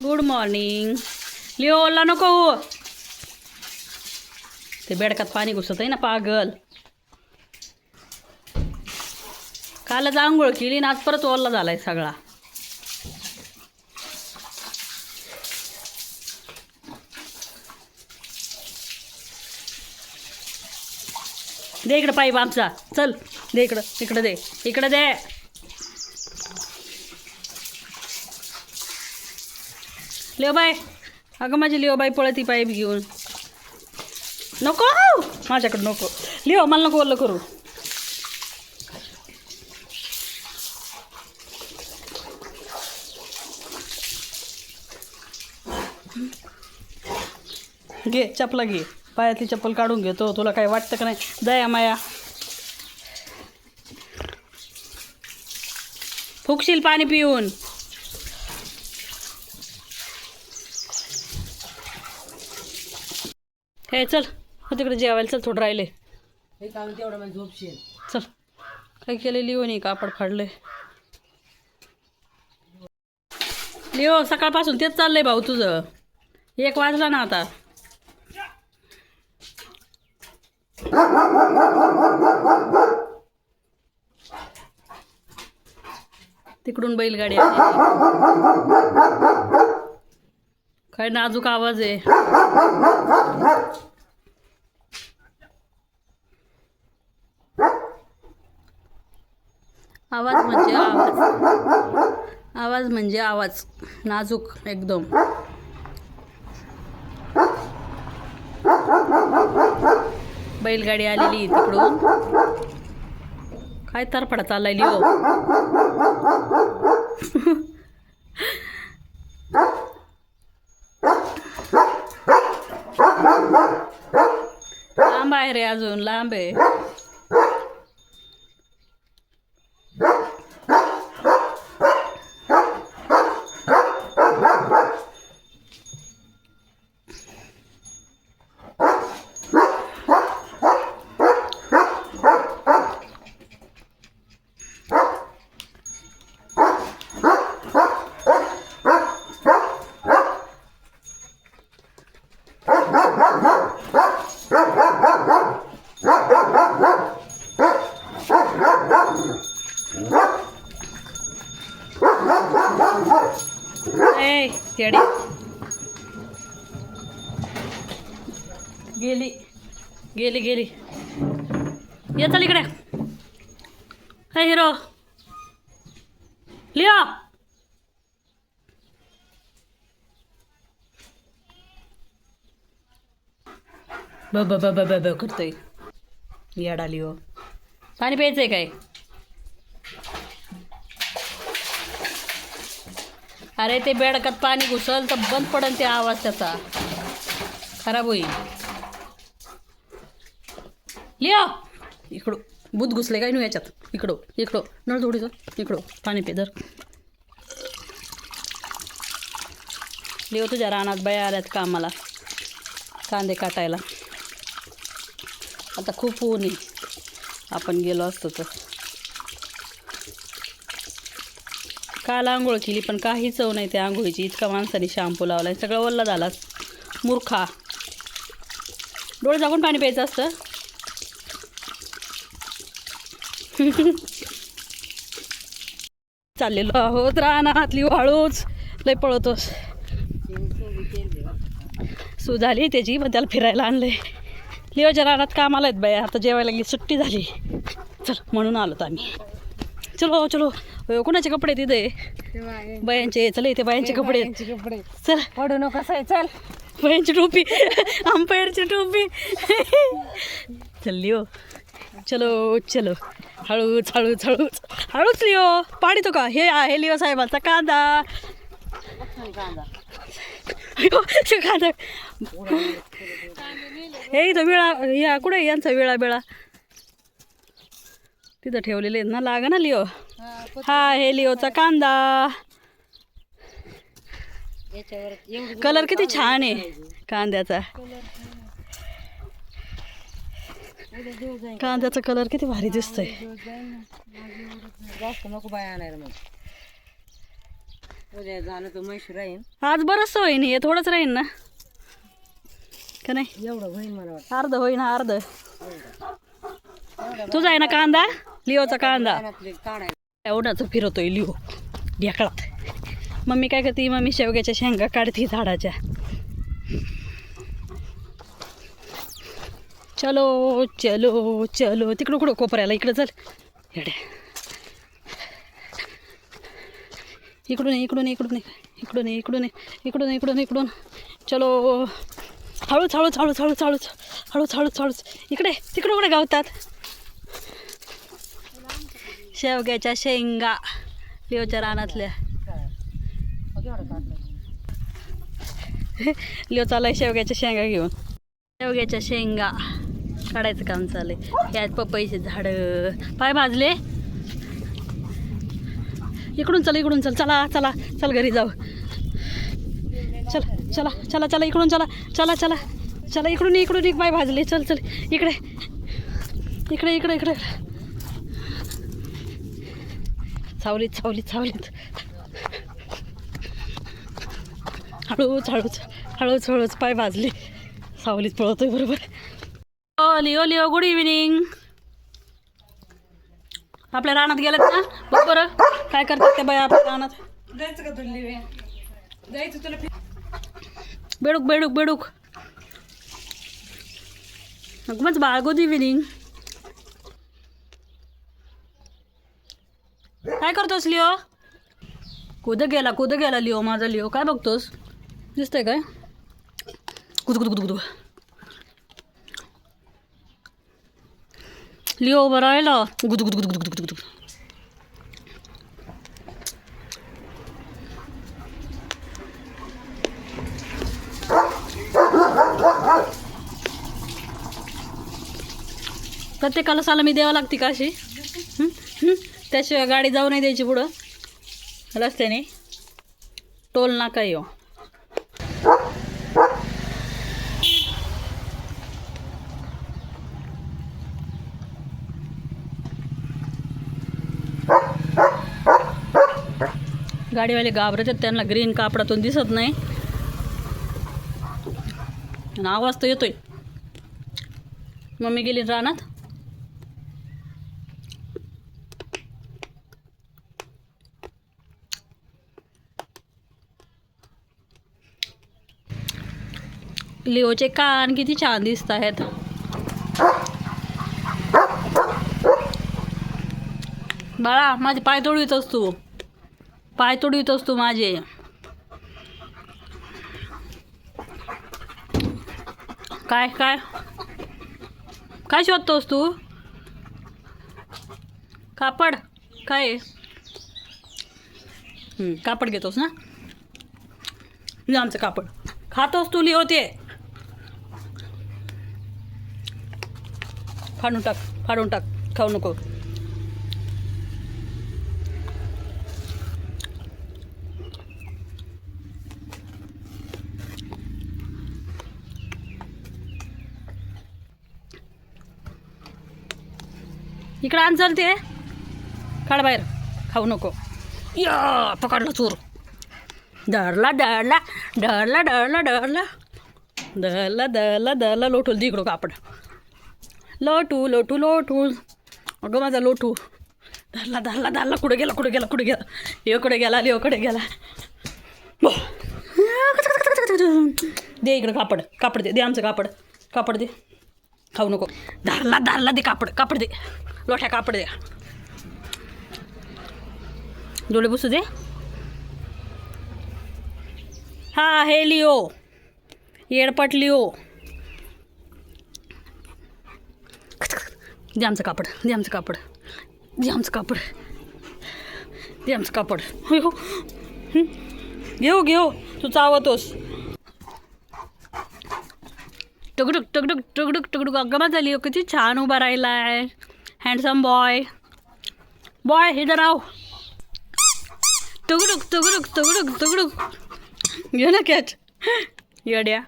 Good morning Leo ओला नको हो. ते बेडकात पाणी घुसत आहे ना पागल. कालच आंघोळ केली ना आज परत ओला झालाय सगळा. दे इकडं पाईप आमचा. चल दे इकडं इकडं दे इकडं दे. लिओबाई अगं माझी लिओबाई पळती पाईप घेऊन. नको हो. माझ्याकडं नको. लिओ मला नको ओलं करू. घे चपला घे. पायातली चप्पल काढून घेतो. तुला काय वाटतं का नाही? दया माया. फुकशील पाणी पिऊन. हे चल. हो तिकडे जेवायला चल थोडं राहिले. हे काम तेवढं म्हणजे झोपशील? चल. काय केले लिओ नाही कापड फाडले लिओ सकाळपासून तेच चाललंय भाऊ तुझं. एक वाजला ना आता. तिकडून बैलगाडी. काय नाजूक आवाज आहे. आवाज म्हणजे आवाज. आवाज म्हणजे आवाज. नाजूक एकदम. बैलगाडी आलेली तिकडून. काय तर तरफडा चाललाय लिओ? लांब आहे रे अजून लांब आहे ए येडी गेली गेली गेली. ये चल इकडे. हे हिरो. लिओ. ब ब ब ब ब ब करतोय. येडा लिओ. पाणी प्यायचंय काय? अरे ते बेडकात पाणी घुसल तर बंद पडेल ते आवाज त्याचा. खराब होईल. लिया. इकडं. भूत घुसले काय नू याच्यात? इकडं. इकडं. नळ जोडीचं. इकडं. पाणी पे धर. लिओ तुझ्या रानात बाया आल्यात कामाला. कांदे काटायला. आता खूप ऊन आहे. आपण गेलो असतो तर. काल आंघोळ केली पण काही चव नाही त्या आंघोळीची. इतका माणसाने शॅम्पू लावला सगळं ओल्ला झाला. मूर्खा. डोळे झाकून पाणी प्यायचं असतं? चाललेलो आहोत रानातली वाळूच. लय पळतोस. सू झाली त्याची मग त्याला फिरायला आणलंय. लिओच्या रानात कामाला आहेत बाया आता जेवायला गेली सुट्टी झाली. चल म्हणून आलो तर आम्ही. चलो चलो. कोणाचे कपडे तिथे? बायांचे. चल इथे बायांचे कपडे. कपडे चल. पडू नको आहे चल. बायांची टोपी. अंपायरची टोपी. चल हो चलो चलो. हळूच हळूच हळूच. हळूच लिओ पाणी तो का? हे आहे लिओ साहेबांचा कांदा. कांदा. हे इथं विळा या कुठे यांचा विळा बिळा? तिथं ठेवलेले आहेत ना लागा ना लिओ हा हे लिओचा कांदा. कलर किती छान आहे कांद्याचा. कांद्याचा कलर किती भारी दिसतोय. जास्त नको बाय आणायला मग. उद्या झालं तर म्हैसूर राहीन. आज बरंच होईन हे थोडंच राहीन ना. का नाही? एवढं होईन मला वाटतं. अर्ध होईन अर्ध. तुझा आहे ना कांदा? लिओचा कांदा. काढायला. एवढाच फिरवतोय लिओ ढेकळात. मम्मी काय करते? मम्मी शेवग्याच्या शेंगा काढते झाडाच्या. चलो चलो चलो. तिकडं कुठं कोपऱ्याला? इकडं चल. येड्या इकडून इकडून इकडून इकडून इकडून इकडून इकडून इकडून. चलो. हळूच हळूच हळूच हळूच हळूच. हळूच हळूच हळूच. इकडे तिकडं कुठे गावतात? शेवग्याच्या शेंगा. लिओच्या रानातल्या. लिओ चाललाय शेवग्याच्या शेंगा घेऊन. शेवग्याच्या शेंगा. काढायचं काम चाललंय. यात पपईचे झाडं. पाय भाजले. इकडून चला इकडून चल. चला चला चल घरी जाऊ. चला चला चला चला इकडून चला. चला चला चला इकडून इकडून एक पाय भाजले. चल चल इकडे. इकडे इकडे इकडे सावलीत सावलीत सावलीत. हळूच हळूच हळूच हळूच पाय भाजले. सावलीत पळवतोय बरोबर. ओ लिओ लिओ गुड इव्हिनिंग आपल्या रानात गेलेत ना? बघ बरं काय करतात ते बाय आपल्या रानात? जायचं का तुला जायचं तुला बेडूक बेडूक बेडूक. मग बाळ गुड इव्हिनिंग काय करतोस लिओ? कुदं गेला कुदं गेला लिओ माझा लिओ? काय बघतोस? दिसतंय काय? कुद कुद कुद कुद? लिओ उभं राहिला गुद गुद गुद गुद गुद गुद प्रत्येकाला साला द्यावं लागते का अशी? त्याशिवाय गाडी जाऊ नाही द्यायची पुढं. रस्त्याने. टोल नाका येऊ. गाडीवाले घाबरतात त्यांना ग्रीन कापडातून दिसत नाही. आणि आवाज तर येतोय. मम्मी गेली रानात. लिओचे कान किती छान दिसत आहेत. बाळा माझे पाय तोडवितोस तू पाय तोडवितोस तू माझे. काय काय? काय शोधतोस तू? कापड. काय? कापड घेतोस ना? आमचं कापड. खातोस तू लिहोते फाडून टाक फाडून टाक. खाऊ नको. इकडं आण ते. काढ बाहेर. खाऊ नको. या पकडला चोर. डरला डरला डरला डरला डरला दला दला दला लोटूल दे इकडं कापड. लोटू लोटू लोटू. अगं माझा लोटू. धरला धरला धरला. कुठे गेला कुठे गेला कुठे गेला? येकडे गेला येकडे गेला. दे इकडं कापड. कापड दे दे आमचं कापड. कापड दे. खाऊ नको. धरला धरला दे कापड. कापड दे. लोठ्या कापड द्या. डोळे पुसू दे. हा हे लिओ. येडपट लिओ. दे आमचं कापड दे आमचं कापड दे आमचं कापड दे आमचं कापड. हो? घेऊ घेऊ. तू चावतोस. टगडुक टगडुक टगडुक टगडुक. अगं झाली हो किती छान उभा राहिलाय. हँडसम बॉय बॉय हे राव टगडुक टगडुक टगडुक टगडुक घे ना कॅच येड्या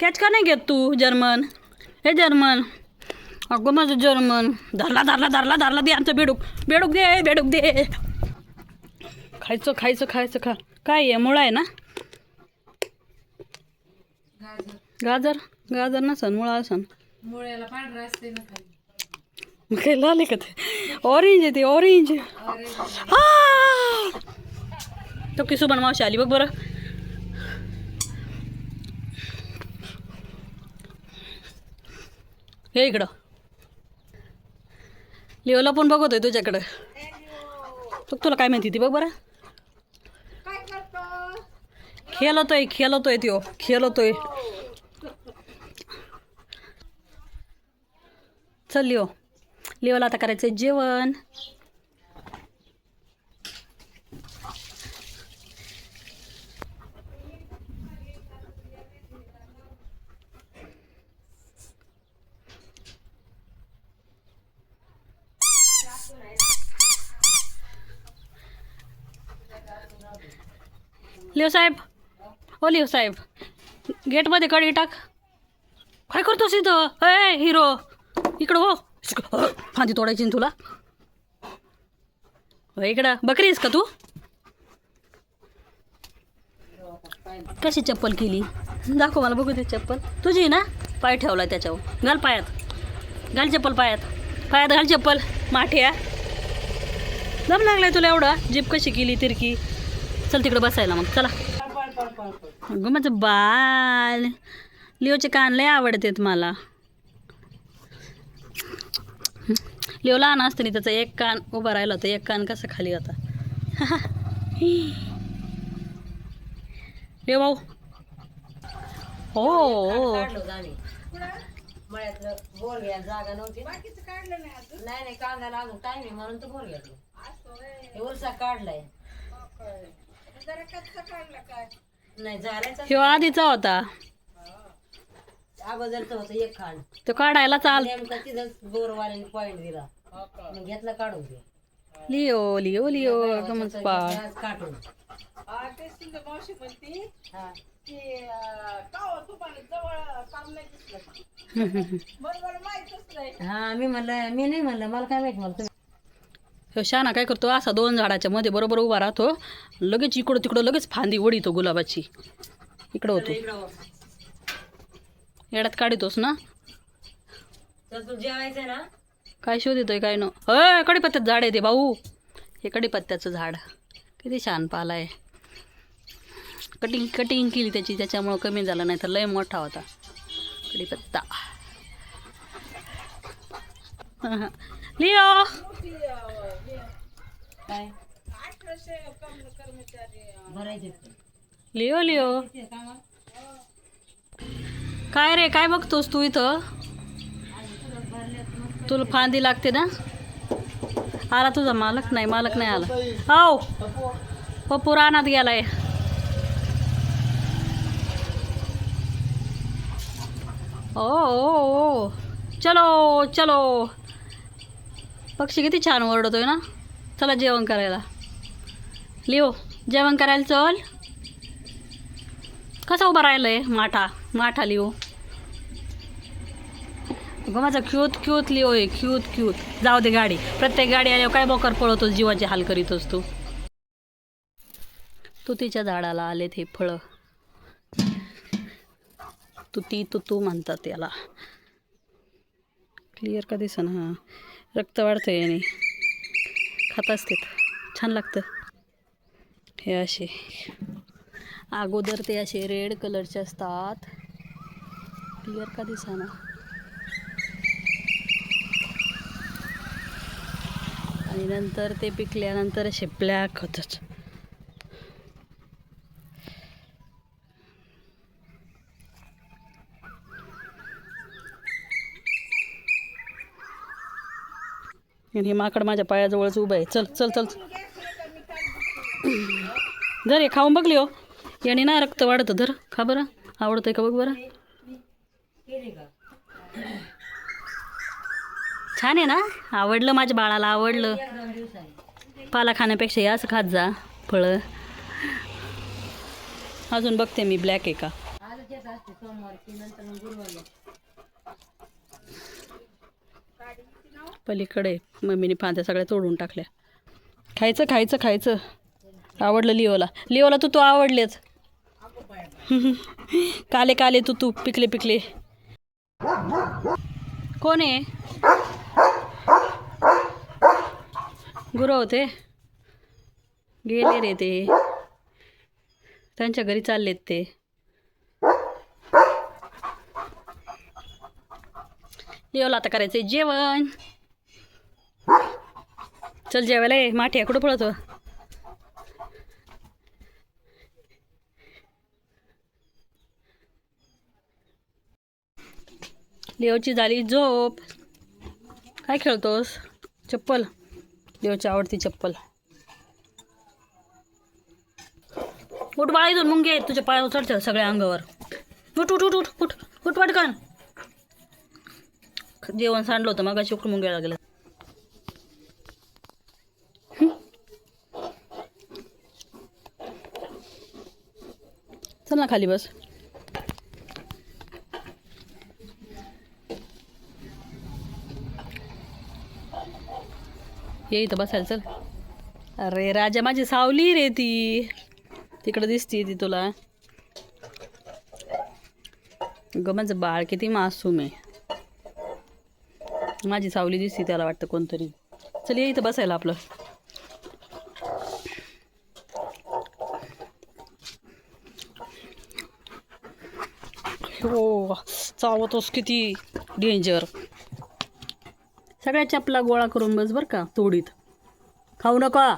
कॅच का नाही घेत तू जर्मन. हे जर्मन. अगं माझं जर्मन. धरला धरला धरला धरला दे आमचं बेडूक. बेडूक दे बेडूक दे. खायचं खायचं खायचं खा. काय आहे? मुळा आहे ना? गाजर. गाजर? नसन मुळा असन. मुळ्याला पांढरा असते ना खाली काय लाल का ते ऑरेंज आहे ते ऑरेंज तो की सुबन मावशी आली बघ बरं हे इकडं। लिओला पण बघतोय तुझ्याकडं। बघ तुला काय माहिती ती बघ बरं। खेळतोय खेळतोय त्यो खेळतोय। चल लिओ। लिओला आता करायचं जेवण. लिओ साहेब हो लिओ साहेब गेटमध्ये कडी टाक. काय करतोस इथं? ए हिरो इकडं हो. फांदी तोडायची ना तुला? हो, इकडं. बकरी आहेस का तू? कशी चप्पल केली? दाखव मला बघू दे चप्पल. तुझी आहे ना? पाय ठेवला त्याच्यावर. घाल पायात. घाल चप्पल पायात. पायात घाल चप्पल. माठ्या दम लागलाय तुला एवढा? जीप कशी केली तिरकी? चल तिकडं बसायला मग. चला. अगं माझं बाल. लिओचे कान लय आवडतात मला. लिओ लहान असताना त्याचा एक कान उभा राहिला होता एक कान कसा खाली होता? लिओ भाऊ. हो जागा नव्हती नाही टाइम आहे म्हणून हे काढलाय नाही आधीचा होता. अगोदरच होतं एक खांड तो काढायला चाल. नेमका तिथंच बोरवाल्याने पॉइंट दिला. मग घेतला काढून ते लिओ लिओ लिओ काढून हा. हा मी म्हणलं मी नाही म्हणलं मला काय माहीत ह्यो शाना काय करतो असा दोन झाडाच्या मध्ये बरोबर उभा राहतो लगेच इकडं तिकडं लगेच फांदी ओढितो गुलाबाची. इकडं होतो. येड्यात काढितोस ना? तर तू जेवायचं ना? काय शोधितोय काय न अय कडीपत्त्याचं झाड आहे ते भाऊ. हे कडीपत्त्याचं झाड. किती छान पाला आहे. कटिंग कटिंग केली त्याची त्याच्यामुळं कमी झाला नाही तर लय मोठा होता. कडीपत्ता. लिओ! Leo Leo. काय रे काय बघतोस तू इथं? तुला फांदी लागते ना? आला तुझा मालक नाही मालक नाही आला. हो पप्पू रानात गेलाय. ओ ओ. चलो चलो. पक्षी किती छान ओरडतोय ना? चला जेवण करायला. लिओ जेवण करायला चल. कसा उभा राहिलाय माठा? माठा लिओ हो. अगं माझा क्यूत क्यूत लिओ आहे क्यूत क्यूत. जाऊ दे गाडी. प्रत्येक गाडी आल्यावर काय बोकर पळवतोस जीवाचे हाल करीतोस तू? तुतीच्या झाडाला आलेत हे फळं. तुती तुतू म्हणतात याला. क्लिअर का दिसन? हां रक्त वाढतं याने. खात असतात. छान लागतं. हे असे. अगोदर ते असे रेड कलरचे असतात. क्लिअर का दिसाना? आणि नंतर ते पिकल्यानंतर असे ब्लॅक होतात. हे माकड माझ्या पायाजवळच उभं आहे. चल चल चल जर हे खाऊन बघली हो याने ना रक्त वाढतं धर. खा बरं. आवडतंय का बघ बरं? छान आहे ना? आवडलं माझ्या बाळाला आवडलं. पाला खाण्यापेक्षा असं खात जा फळं. अजून बघते मी ब्लॅक आहे का? पलीकडे मम्मीने फांद्या सगळ्या तोडून टाकल्या. खायचं खायचं खायचं. आवडलं लिओला. लिओला तू तू आवडलेच. काले काले तू तू पिकले पिकले. कोण आहे? गुरु होते. गेले रे ते. त्यांच्या घरी चाललेत ते. लिओला आता करायचंय जेवण. चल जेवायला ये माठ्या कुठं पळतो? लिओची झाली झोप. काय खेळतोस? चप्पल. लिओची आवडती चप्पल. उठ बाळा इथून मुंगे. तुझ्या पायावर चढतं सगळ्या अंगावर. उठ उठ उठ उठ उठ. उठ पटकन. जेवण सांडलं होतं मग शुक्र मुंग्या लागलं चल ना खाली बस. ये इथं बसायला चल. अरे राजा माझी सावली रे ती. तिकडं दिसती ती तुला. ग माझं बाळ किती मासूम आहे. माझी सावली दिसती त्याला वाटतं कोणतरी. चल ये इथं बसायला आपलं. हो चावतोस किती. डेंजर सगळ्या चपला गोळा करून बस बरं का तोडीत. खाऊ नका.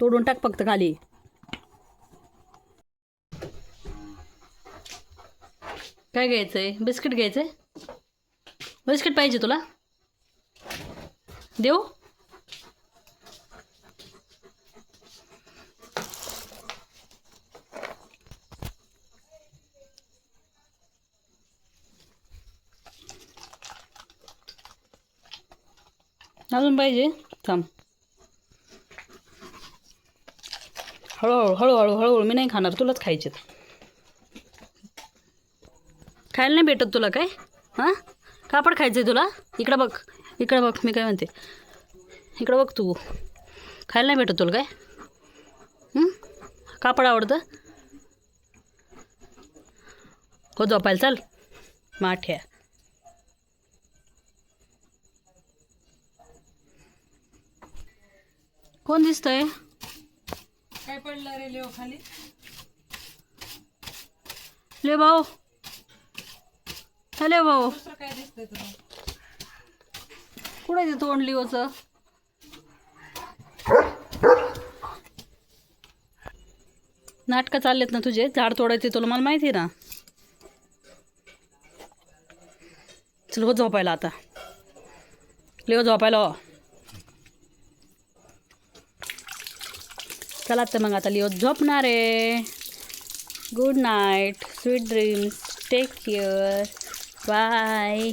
तोडून टाक फक्त खाली. काय घ्यायचंय? बिस्किट घ्यायचंय? बिस्किट पाहिजे तुला? देऊ? अजून पाहिजे? थांब. हळूहळू हळूहळू हळूहळू. मी नाही खाणार. तुलाच खायचे खायला नाही भेटत तुला काय? हां? कापड खायचं आहे तुला? इकडं बघ. इकडं बघ. मी काय म्हणते? इकडं बघ तू. खायला नाही भेटत तुला काय? कापड आवडतं? हो झोपायला चाल. माठ्या. कोण दिसतंय? काय पडलं रे लेव खाली? ले भाऊ. हॅलो भाऊ. दुसरं काय दिसतंय तुला? कुठे ते तोंड लिओचं? नाटकं चाललेत ना तुझे? झाड तोडायचे तुला मला माहिती आहे ना. चल हो झोपायला आता. लिओ झोपायला हो. चला तर मग आता लिओ झोपणार आहे. Good night sweet dreams take care bye